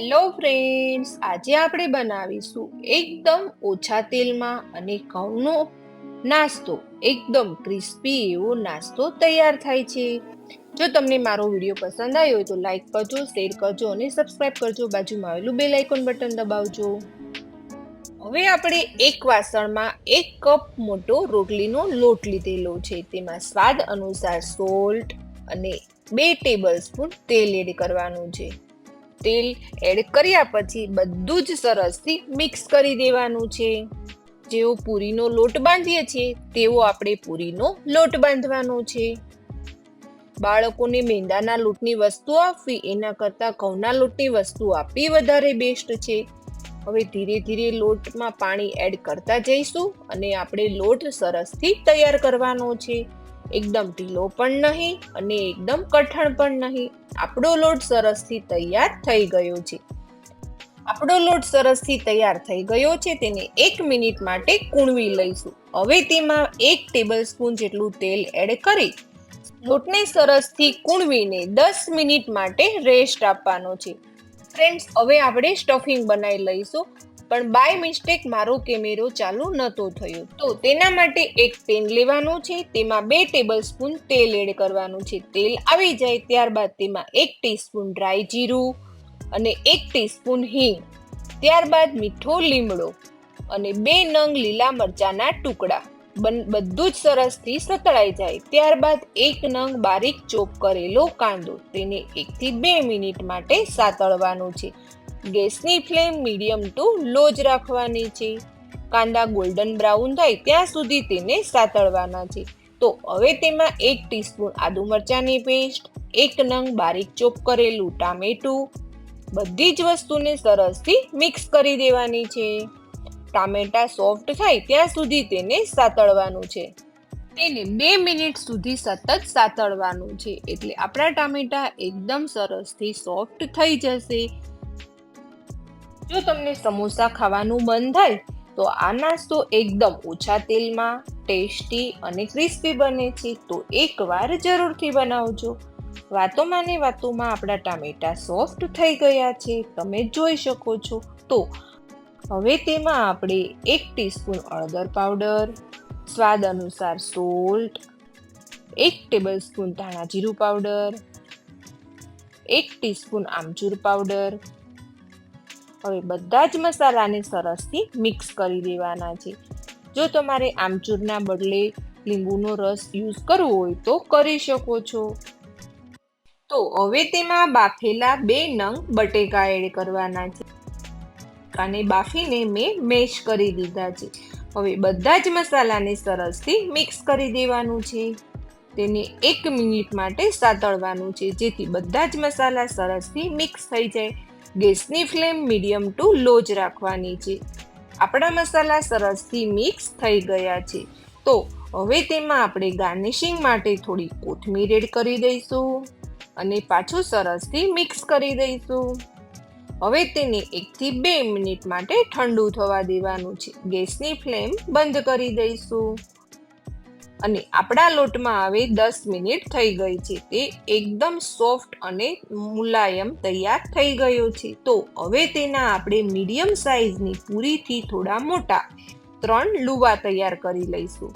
Hello friends આજે આપણે બનાવીશું એકદમ ઓછા તેલમાં અને ઘઉંનો નાસ્તો. એકદમ ક્રિસ્પી એવો નાસ્તો તૈયાર થાય છે. જો તમને મારો વીડિયો પસંદ આવ્યો તો લાઈક કરજો શેર કરજો અને સબસ્ક્રાઇબ કરજો. બાજુમાં આવેલું બેલ આઇકોન બટન દબાવજો. હવે આપણે એક વાસણમાં એક કપ મોટો રોટલીનો લોટ લીધેલો છે. તેમાં સ્વાદ અનુસાર સોલ્ટ અને બે ટેબલ સ્પૂન તેલ એડ કરવાનું છે. તેલ એડ કર્યા પછી બધું જ સરસથી મિક્સ કરી દેવાનું છે. જેવો પૂરીનો લોટ બાંધીએ છીએ, તેવો આપણે પૂરીનો લોટ બાંધવાનો છે. બાળકોને મેંદાના લોટની વસ્તુ આપવી, એના કરતાં ઘઉંના લોટની વસ્તુ આપવી વધારે બેસ્ટ છે. હવે ધીરે ધીરે લોટમાં પાણી એડ કરતા જઈશું અને આપણે લોટ સરસથી તૈયાર કરવાનો છે. એકદમ ઢીલો પણ નહીં અને એકદમ કઠણ પણ નહીં. આપણો લોટ સરસથી તૈયાર થઈ ગયો છે. આપણો લોટ સરસથી તૈયાર થઈ ગયો છે તેને એક મિનિટ માટે કૂણવી લઈશું. હવે તેમાં એક ટેબલ સ્પૂન જેટલું તેલ એડ કરી લોટને સરસથી કૂણવીને દસ મિનિટ માટે રેસ્ટ આપવાનો છે. ફ્રેન્ડ્સ હવે આપણે સ્ટફિંગ બનાવી લઈશું. પણ બાય મિસ્ટેક મારો કેમેરો ચાલુ નહોતો થયો. તો તેના માટે એક પેન લેવાનું છે, તેમાં બે ટેબલ સ્પૂન તેલ એડ કરવાનું છે. તેલ આવી જાય ત્યારબાદ તેમાં એક ટીસ્પૂન ડ્રાય જીરું અને એક ટીસ્પૂન હિંગ. ત્યારબાદ મીઠો લીમડો અને બે નંગ લીલા મરચાના ટુકડા. બધું જ સરસથી સતળાઈ જાય. ત્યારબાદ એક નંગ બારીક ચોપ કરેલો કાંદો. તેને એકથી બે મિનિટ માટે સાતળવાનું છે. ગેસની ફ્લેમ મીડિયમ ટુ લો જ રાખવાની છે. કાંદા ગોલ્ડન બ્રાઉન થાય ત્યાં સુધી તેને સાતળવાના છે. તો હવે તેમાં એક ટીસ્પૂન આદુ મરચાંની પેસ્ટ, એક નંગ બારીક ચોપ કરેલું ટામેટું, બધી જ વસ્તુને સરસથી મિક્સ કરી દેવાની છે. ટામેટા સોફ્ટ થાય ત્યાં સુધી તેને સાતળવાનું છે. તેને બે મિનિટ સુધી સતત સાતળવાનું છે. એટલે આપણા ટામેટા એકદમ સરસથી સોફ્ટ થઈ જશે. જો તમને સમોસા ખાવાનું મન થાય, તો આ નાસ્તો એકદમ ઓછા તેલમાં, ટેસ્ટી અને ક્રિસ્પી બને છે, તો એકવાર જરૂરથી બનાવજો. વાતોમાં ને વાતોમાં આપણા ટામેટા સોફ્ટ થઈ ગયા છે, તમે જોઈ શકો છો. તો હવે તેમાં આપણે એક ટીસ્પૂન હળદર પાવડર, સ્વાદ અનુસાર સોલ્ટ, એક ટેબલ સ્પૂન ધાણા જીરું પાવડર, એક ટીસ્પૂન આમચૂર પાવડર હવે બધા જ મસાલાને સરસથી મિક્સ કરી દેવાના છે. જો તમારે આમચૂરના બદલે લીંબુનો રસ યુઝ કરવો હોય તો કરી શકો છો. તો હવે તેમાં બાફેલા બે નંગ બટેકા એડ કરવાના છે. અને બાફીને મેં મેશ કરી દીધા છે. હવે બધા જ મસાલાને સરસથી મિક્સ કરી દેવાનું છે. તેને એક મિનિટ માટે સાતળવાનું છે, જેથી બધા જ મસાલા સરસથી મિક્સ થઈ જાય. ગેસની ફ્લેમ મીડિયમ ટુ લો જ રાખવાની છે. આપણા મસાલા સરસથી મિક્સ થઈ ગયા છે. તો હવે તેમાં આપણે ગાર્નિશિંગ માટે થોડી કોથમીર એડ કરી દઈશું અને પાછું સરસથી મિક્સ કરી દઈશું. હવે તેને એકથી બે મિનિટ માટે ઠંડુ થવા દેવાનું છે. ગેસની ફ્લેમ બંધ કરી દઈશું. અને આપણા લોટમાં આવે દસ મિનિટ થઈ ગઈ છે. તે એકદમ સોફ્ટ અને મુલાયમ તૈયાર થઈ ગયો છે. તો હવે તેના આપણે મીડિયમ સાઇઝની પૂરીથી થોડા મોટા ત્રણ લુવા તૈયાર કરી લઈશું.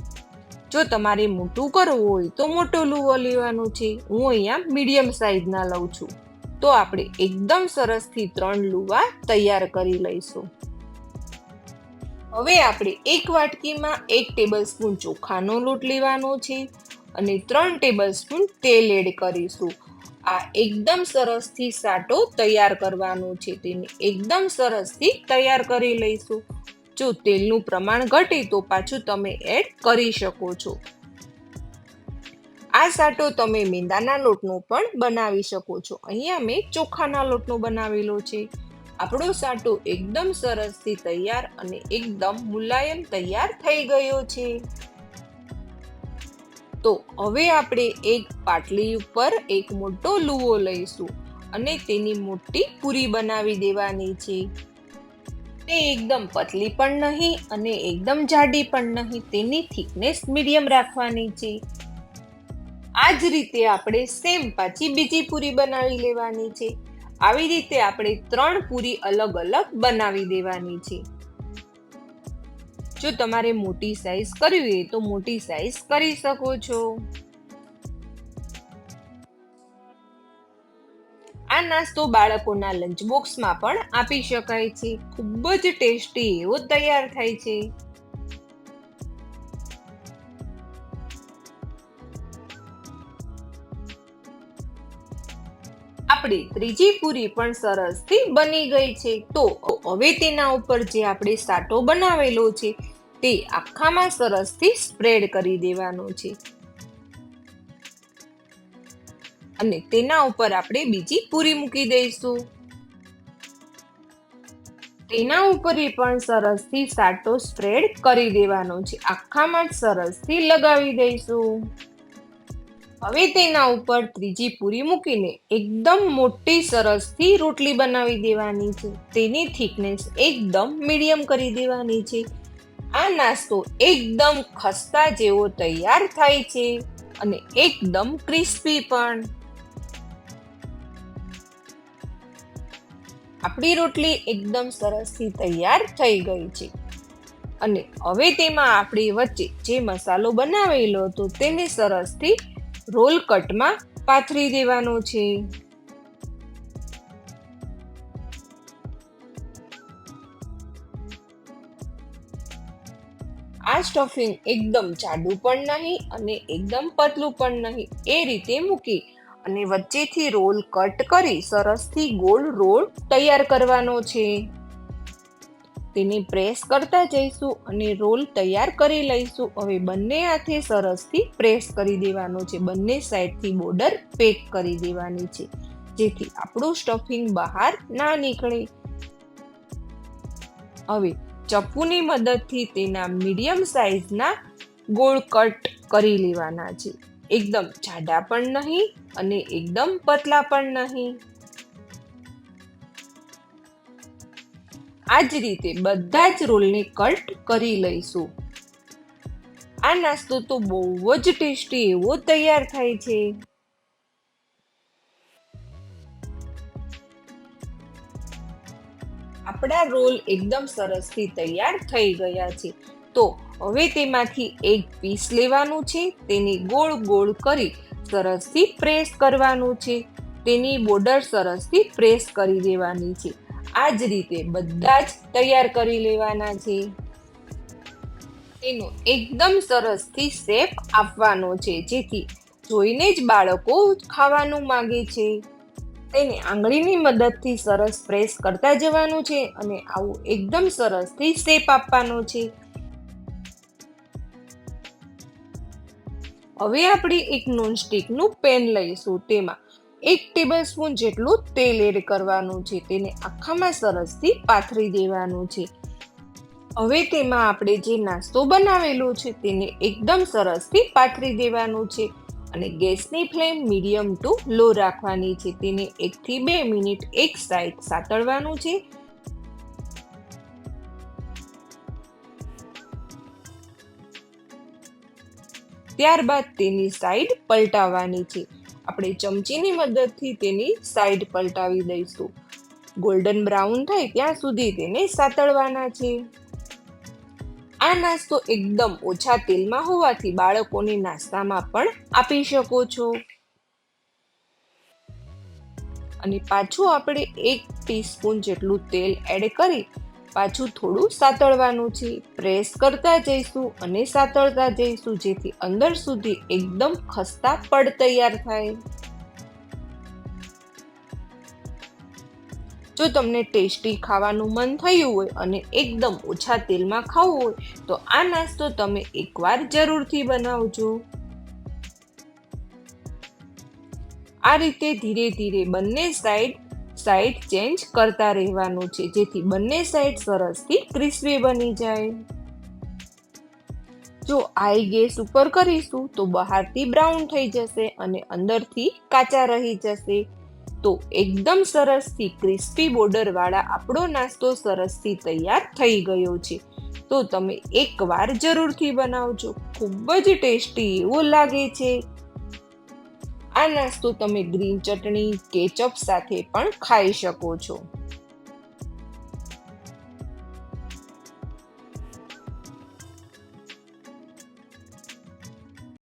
જો તમારે મોટું કરવું હોય તો મોટો લુવો લેવાનો છે. હું અહીંયા મીડિયમ સાઇઝના લઉં છું. તો આપણે એકદમ સરસથી ત્રણ લુવા તૈયાર કરી લઈશું. હવે આપણે એક વાટકીમાં એક ટેબલ સ્પૂન ચોખાનો લોટ લેવાનો છે અને ત્રણ ટેબલ સ્પૂન તેલ એડ કરીશું. આ એકદમ સરસથી સાટો તૈયાર કરવાનો છે, તેને એકદમ સરસથી તૈયાર કરી લઈશું. જો તેલનું પ્રમાણ ઘટે તો પાછું તમે એડ કરી શકો છો. આ સાટો તમે મેંદાના લોટનો પણ બનાવી શકો છો. અહીંયા મેં ચોખાના લોટનો બનાવેલો છે. આપણો સાટો એકદમ સરસથી તૈયાર અને એકદમ મુલાયમ તૈયાર થઈ ગયો છે. તો હવે આપણે એક પાટલી ઉપર એક મોટો લુવો લઈશું અને તેની મોટી પૂરી બનાવી દેવાની છે. તે એકદમ પતલી પણ નહીં અને એકદમ જાડી પણ નહીં, તેની થિકનેસ મીડિયમ રાખવાની છે. આ જ રીતે આપણે સેમ પાછી બીજી પૂરી બનાવી લેવાની છે. આવી રીતે આપણે ત્રણ પૂરી અલગ અલગ બનાવી દેવાની છે. જો તમારે મોટી સાઈઝ કરવી હોય તો મોટી સાઈઝ કરી શકો છો. આ નાસ્તો બાળકોના લંચ બોક્સમાં પણ આપી શકાય છે. ખૂબ જ ટેસ્ટી એવો તૈયાર થાય છે. આપણી ત્રીજી પૂરી પણ સરસથી બની ગઈ છે. તો હવે તેના ઉપર જે આપણે સાટો બનાવેલો છે, તે આખામાં સરસથી સ્પ્રેડ કરી દેવાનો છે. અને તેના ઉપર આપણે બીજી પૂરી મૂકી દઈશું. તેના ઉપર પણ સરસથી સાટો સ્પ્રેડ કરી દેવાનો છે. આખામાં સરસથી લગાવી દઈશું. હવે તેના ઉપર ત્રીજી પૂરી મૂકીને એકદમ મોટી સરસથી રોટલી બનાવી દેવાની છે. તેની થિકનેસ એકદમ મીડિયમ કરી દેવાની છે. આ નાસ્તો એકદમ ખસ્તા જેવો તૈયાર થાય છે અને એકદમ ક્રિસ્પી પણ. આપણી રોટલી એકદમ સરસથી તૈયાર થઈ ગઈ છે. અને હવે તેમાં આપણી વચ્ચે જે મસાલો બનાવેલો હતો તેને સરસથી રોલ કટમાં પાથરી દેવાનો છે. આ સ્ટફિંગ એકદમ જાડું પણ નહીં અને એકદમ પતલું પણ નહીં, એ રીતે મૂકી અને વચ્ચેથી રોલ કટ કરી સરસથી ગોળ રોલ તૈયાર કરવાનો છે. તેને પ્રેસ કરતા જઈશું અને રોલ તૈયાર કરી લઈશું. હવે બંને હાથે સરસથી પ્રેસ કરી દેવાનો છે. બંને સાઈડથી બોર્ડર પેક કરી દેવાની છે. જેથી આપણું સ્ટફિંગ બહાર ના નીકળે. હવે ચપ્પુની મદદથી તેના મીડિયમ સાઇઝના ગોળ કટ કરી લેવાના છે. એકદમ જાડા પણ નહીં અને એકદમ પતલા પણ નહીં. આ જ રીતે બધા જ રોલને કટ કરી લઈશું. આ નાસ્તો તો બહુ જ ટેસ્ટી એવો તૈયાર થાય છે. આપણા રોલ એકદમ સરસથી તૈયાર થઈ ગયા છે. તો હવે તેમાંથી એક પીસ લેવાનું છે, તેની ગોળ ગોળ કરી સરસથી પ્રેસ કરવાનું છે. તેની બોર્ડર સરસથી પ્રેસ કરી દેવાની છે. આ જ રીતે બધા જ તૈયાર કરી લેવાના છે. તેનો એકદમ સરસથી શેપ આપવાનો છે, જેથી જોઈને જ બાળકો ખાવાનું માંગે છે. તેને આંગળીની મદદથી સરસ પ્રેસ કરતા જવાનું છે અને આવું એકદમ સરસથી શેપ આપવાનો છે. હવે આપણે એક નોનસ્ટિકનું પેન લઈશું, તેમાં એક ટેબલ સ્પૂન જેટલું તેલ એડ કરવાનું છે. તેને આખામાં સરસથી પાથરી દેવાનું છે. હવે તેમાં આપણે જે નાસ્તો બનાવેલો છે તેને એકદમ સરસથી પાથરી દેવાનું છે અને ગેસની ફ્લેમ મીડિયમ ટુ લો રાખવાની છે. તેને એકથી બે મિનિટ એક સાઈડ સાતળવાનું છે. ત્યારબાદ તેની સાઈડ પલટાવવાની છે. આપણે ચમચીની મદદથી તેની સાઈડ પલટાવી દઈશું. ગોલ્ડન બ્રાઉન થાય ત્યાં સુધી તેને સાતળવાના છે. આ નાસ્તો એકદમ ઓછા તેલમાં હોવાથી બાળકોને નાસ્તામાં પણ આપી શકો છો. અને પાછું આપણે એક ટીસ્પૂન જેટલું તેલ એડ કરી પાછું થોડું સાતળવાનું છે. પ્રેસ કરતા જઈશું અને સાતળતા જઈશું, જેથી અંદર સુધી એકદમ ખસ્તા પડ તૈયાર થાય. જો તમને ટેસ્ટી ખાવાનું મન થયું હોય અને એકદમ ઓછા તેલમાં ખાવું હોય, તો આ નાસ્તો તમે એકવાર જરૂરથી બનાવજો. આ રીતે ધીરે ધીરે બંને સાઈડ સાઈડ ચેન્જ કરતા રહેવાનું છે, જેથી બંને સાઈડ સરસથી ક્રિસ્પી બની જાય. જો આઈ ગેસ ઉપર કરીશું, તો બહારથી બ્રાઉન થઈ જશે અને અંદરથી કાચા રહી જશે. તો એકદમ સરસથી ક્રિસ્પી બોર્ડરવાળા આપણો નાસ્તો સરસથી તૈયાર થઈ ગયો છે. તો તમે એકવાર જરૂરથી બનાવજો. ખૂબ જ ટેસ્ટી એવો લાગે છે. આ નાસ્તો તમે ગ્રીન ચટણી કેચઅપ સાથે પણ ખાઈ શકો છો.